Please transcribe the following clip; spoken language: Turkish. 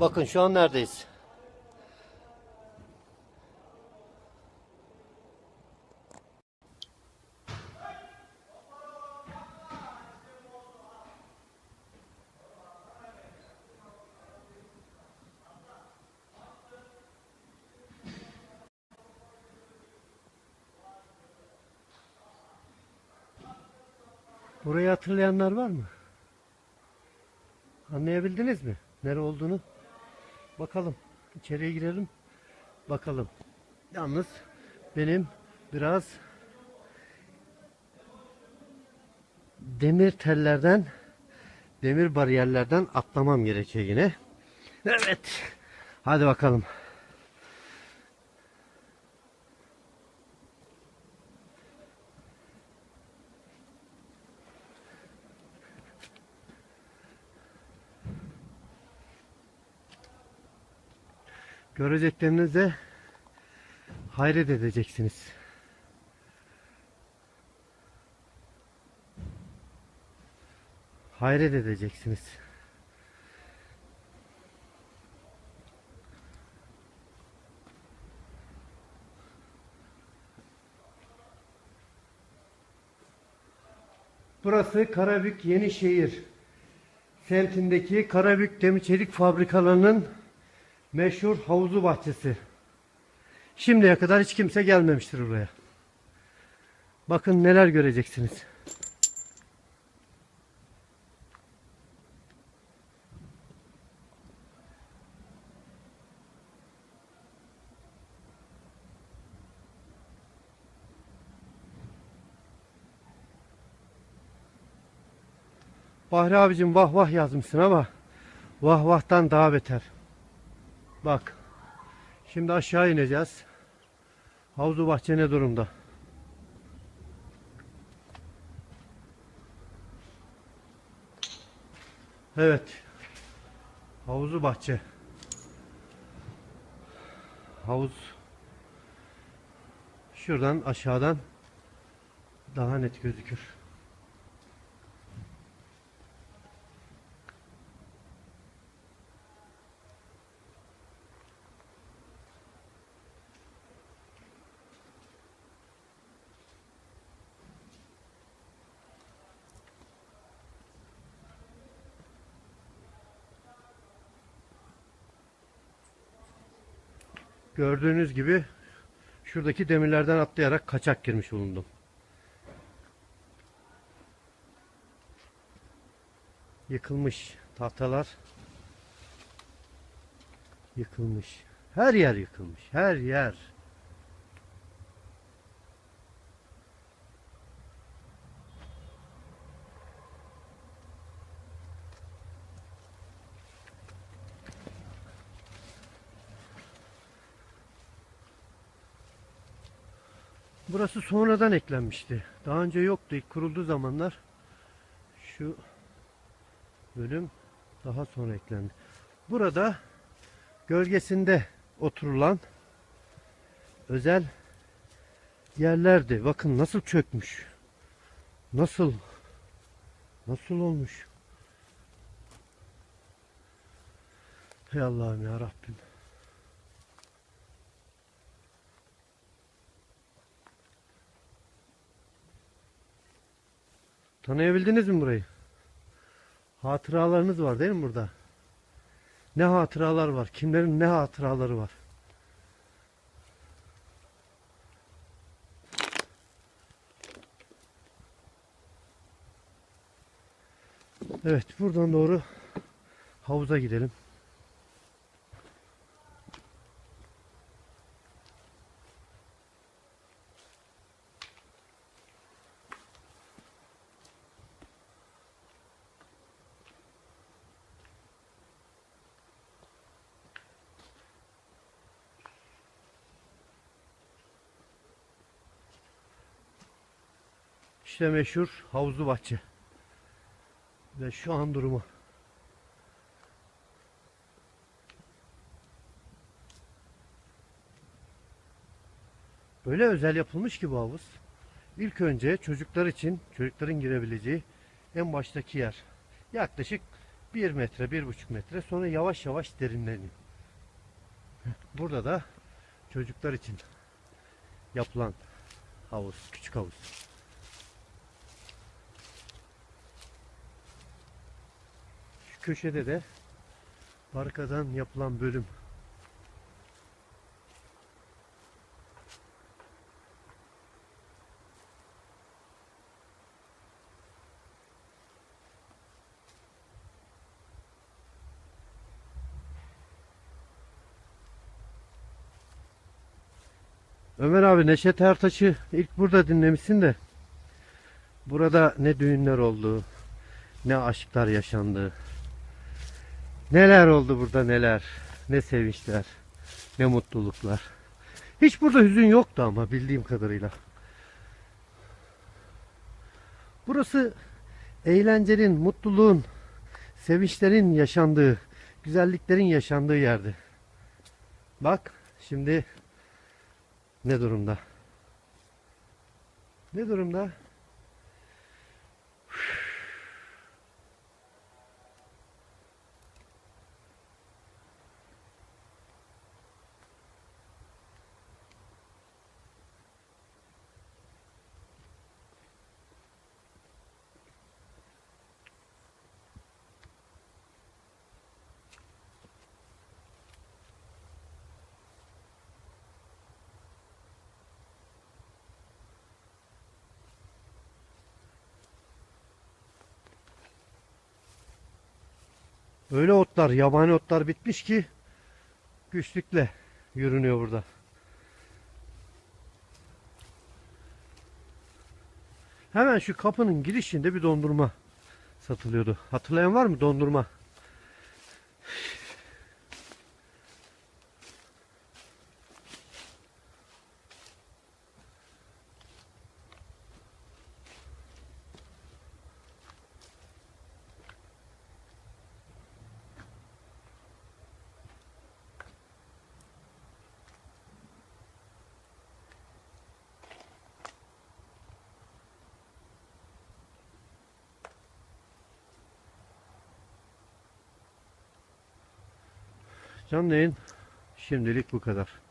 Bakın şu an neredeyiz? Burayı hatırlayanlar var mı? Anlayabildiniz mi? Nere olduğunu? Bakalım. İçeriye girelim. Bakalım. Yalnız benim biraz demir tellerden demir bariyerlerden atlamam gerekiyor yine. Evet. Hadi bakalım. Göreceklerinize hayret edeceksiniz. Hayret edeceksiniz. Burası Karabük Yenişehir semtindeki Karabük Demir Çelik Fabrikalarının meşhur havuzu bahçesi. Şimdiye kadar hiç kimse gelmemiştir buraya. Bakın neler göreceksiniz. Bahri abicim vah vah yazmışsın ama vah vahtan daha beter. Bak. Şimdi aşağı ineceğiz. Havzu bahçe ne durumda? Evet. Havuzu bahçe. Havuz. Şuradan aşağıdan daha net gözükür. Gördüğünüz gibi şuradaki demirlerden atlayarak kaçak girmiş bulundum. Yıkılmış tahtalar. Yıkılmış. Her yer yıkılmış. Her yer. Burası sonradan eklenmişti. Daha önce yoktu. İlk kurulduğu zamanlar şu bölüm daha sonra eklendi. Burada gölgesinde oturulan özel yerlerdi. Bakın nasıl çökmüş. Nasıl nasıl olmuş? Hey Allah'ım ya Rabbim. Tanıyabildiniz mi burayı? Hatıralarınız var değil mi burada? Ne hatıralar var? Kimlerin ne hatıraları var? Evet, buradan doğru havuza gidelim. İşte meşhur havuzlu bahçe. Ve şu an durumu. Böyle özel yapılmış ki bu havuz. İlk önce çocuklar için, çocukların girebileceği en baştaki yer. Yaklaşık 1 metre, bir buçuk metre sonra yavaş yavaş derinleniyor. Burada da çocuklar için yapılan havuz, küçük havuz. Köşede de barkadan yapılan bölüm. Ömer abi Neşet Ertaş'ı ilk burada dinlemişsin de burada ne düğünler oldu, ne aşklar yaşandı. Neler oldu burada neler, ne sevinçler, ne mutluluklar. Hiç burada hüzün yoktu ama bildiğim kadarıyla. Burası eğlencenin, mutluluğun, sevinçlerin yaşandığı, güzelliklerin yaşandığı yerdi. Bak şimdi ne durumda? Ne durumda? Öyle otlar, yabani otlar bitmiş ki güçlükle yürünüyor burada. Hemen şu kapının girişinde bir dondurma satılıyordu. Hatırlayan var mı dondurma? Canlı yayın şimdilik bu kadar.